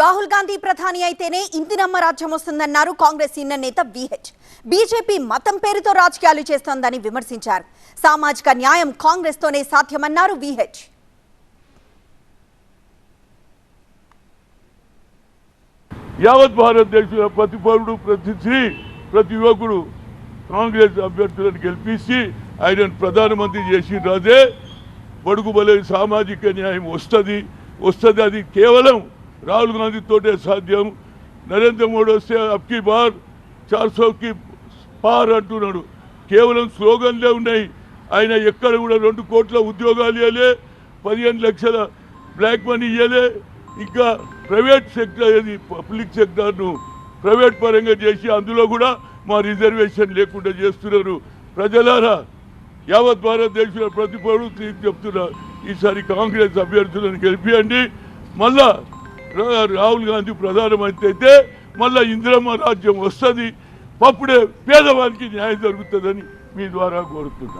రాహుల్ గాంధీ ప్రధాని అయితేనే ఇందిరమ్మ రాజ్యం వస్తుందన్నారు కాంగ్రెస్ సీనియర్ నేత విహెచ్. బీజేపీ మతం పేరుతో రాజకీయాలు చేస్తోందని విమర్శించారు. సామాజిక న్యాయం కాంగ్రెస్ తోనే సాధ్యమన్నారు విహెచ్. యావత్ భారతదేశంలో ప్రతి పౌరుడు ప్రతి స్త్రీ ప్రతి యువకుడు కాంగ్రెస్ అభ్యర్థులను గెలిపించి ఆయన ప్రధానమంత్రి చేసిన రాజే బడుగు బలే సామాజిక న్యాయం వస్తుంది. వస్తుంది అది కేవలం రాహుల్ గాంధీ తోటే సాధ్యం. నరేంద్ర మోడీ వస్తే అప్కి బార్ చార్ సోకి పార్ అంటున్నాడు. కేవలం స్లోగన్లే ఉన్నాయి. ఆయన ఎక్కడ కూడా రెండు కోట్ల ఉద్యోగాలు ఇవ్వలే పదిహేను లక్షల బ్లాక్ మనీ ఇవ్వలే ఇంకా ప్రైవేట్ సెక్టర్ ఏది? పబ్లిక్ సెక్టార్ను ప్రైవేట్ పరంగా చేసి అందులో కూడా మా రిజర్వేషన్ లేకుండా చేస్తున్నారు. ప్రజలారా యావత్ భారతదేశంలో ప్రతి పౌరుడు చెప్తున్నారు ఈసారి కాంగ్రెస్ అభ్యర్థులను గెలిపియండి. మళ్ళా రాహుల్ గాంధీ ప్రధానమంత్రి అయితే మళ్ళా ఇందిరమ్మ రాజ్యం వస్తుంది. అప్పుడే పేదవానికి న్యాయం జరుగుతుందని మీ ద్వారా కోరుతున్నాను